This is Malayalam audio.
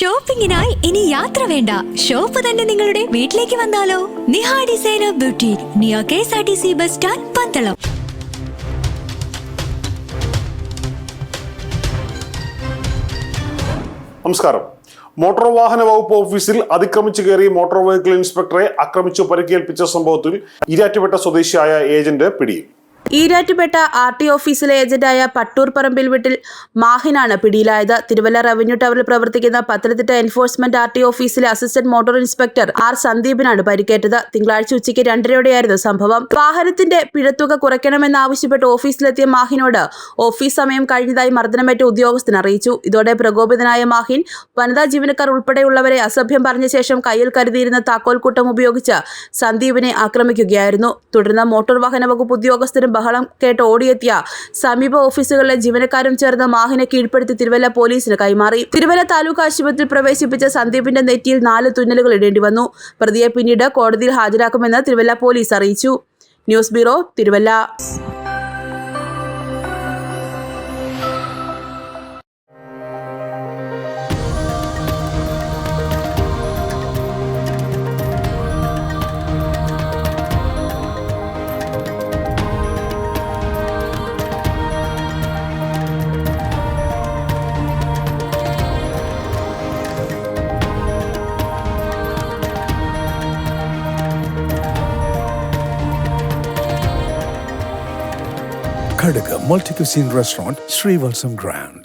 ഷോപ്പിംഗിനായി ഇനി യാത്ര വേണ്ട. ഷോപ്പ് തന്നെ നിങ്ങളുടെ വീട്ടിലേക്ക് വന്നാലോ? Niha designer beauty near K S R T C bus stand Pandalam. നമസ്കാരം. മോട്ടോർ വാഹന വകുപ്പ് ഓഫീസിൽ അതിക്രമിച്ചു കയറി മോട്ടോർ വെഹിക്കിൾ ഇൻസ്പെക്ടറെ ആക്രമിച്ചു പരിക്കേൽപ്പിച്ച സംഭവത്തിൽ ഇരാറ്റുപേട്ട സ്വദേശിയായ ഏജന്റ് പിടിയിൽ. ഈരാറ്റുപേട്ട ആർ ടി ഓഫീസിലെ ഏജന്റായ പട്ടൂർ പറമ്പിൽ വീട്ടിൽ മാഹിനാണ് പിടിയിലായത്. തിരുവല്ല റവന്യൂ ടവറിൽ പ്രവർത്തിക്കുന്ന പത്തനംതിട്ട എൻഫോഴ്സ്മെന്റ് ആർ ടി ഓഫീസിലെ അസിസ്റ്റന്റ് മോട്ടോർ ഇൻസ്പെക്ടർ ആർ സന്ദീപിനാണ് പരിക്കേറ്റത്. തിങ്കളാഴ്ച ഉച്ചയ്ക്ക് രണ്ടരയോടെയായിരുന്നു സംഭവം. വാഹനത്തിന്റെ പിഴത്തുക കുറയ്ക്കണമെന്നാവശ്യപ്പെട്ട് ഓഫീസിലെത്തിയ മാഹിനോട് ഓഫീസ് സമയം കഴിഞ്ഞതായി മർദ്ദനമേറ്റ ഉദ്യോഗസ്ഥൻ അറിയിച്ചു. ഇതോടെ പ്രകോപിതനായ മാഹിൻ വനിതാ ജീവനക്കാർ ഉൾപ്പെടെയുള്ളവരെ അസഭ്യം പറഞ്ഞ ശേഷം കയ്യിൽ കരുതിയിരുന്ന താക്കോൽക്കൂട്ടം ഉപയോഗിച്ച് സന്ദീപിനെ ആക്രമിക്കുകയായിരുന്നു. തുടർന്ന് മോട്ടോർ വാഹന വകുപ്പ് ഉദ്യോഗസ്ഥരും ബഹളം കേട്ട് ഓടിയെത്തിയ സമീപ ഓഫീസുകളിലെ ജീവനക്കാരും ചേർന്ന് മാഹിനെ കീഴ്പ്പെടുത്തി തിരുവല്ല പോലീസിന് കൈമാറി. തിരുവല്ല താലൂക്ക് ആശുപത്രിയിൽ പ്രവേശിപ്പിച്ച സന്ദീപിന്റെ നെറ്റിയിൽ നാല് തുന്നലുകൾ ഇടേണ്ടി വന്നു. പ്രതിയെ പിന്നീട് കോടതിയിൽ ഹാജരാക്കുമെന്ന് തിരുവല്ല പോലീസ് അറിയിച്ചു. News bureau Thiruvalla. Multi Cuisine Restaurant, Srivalsam Grand.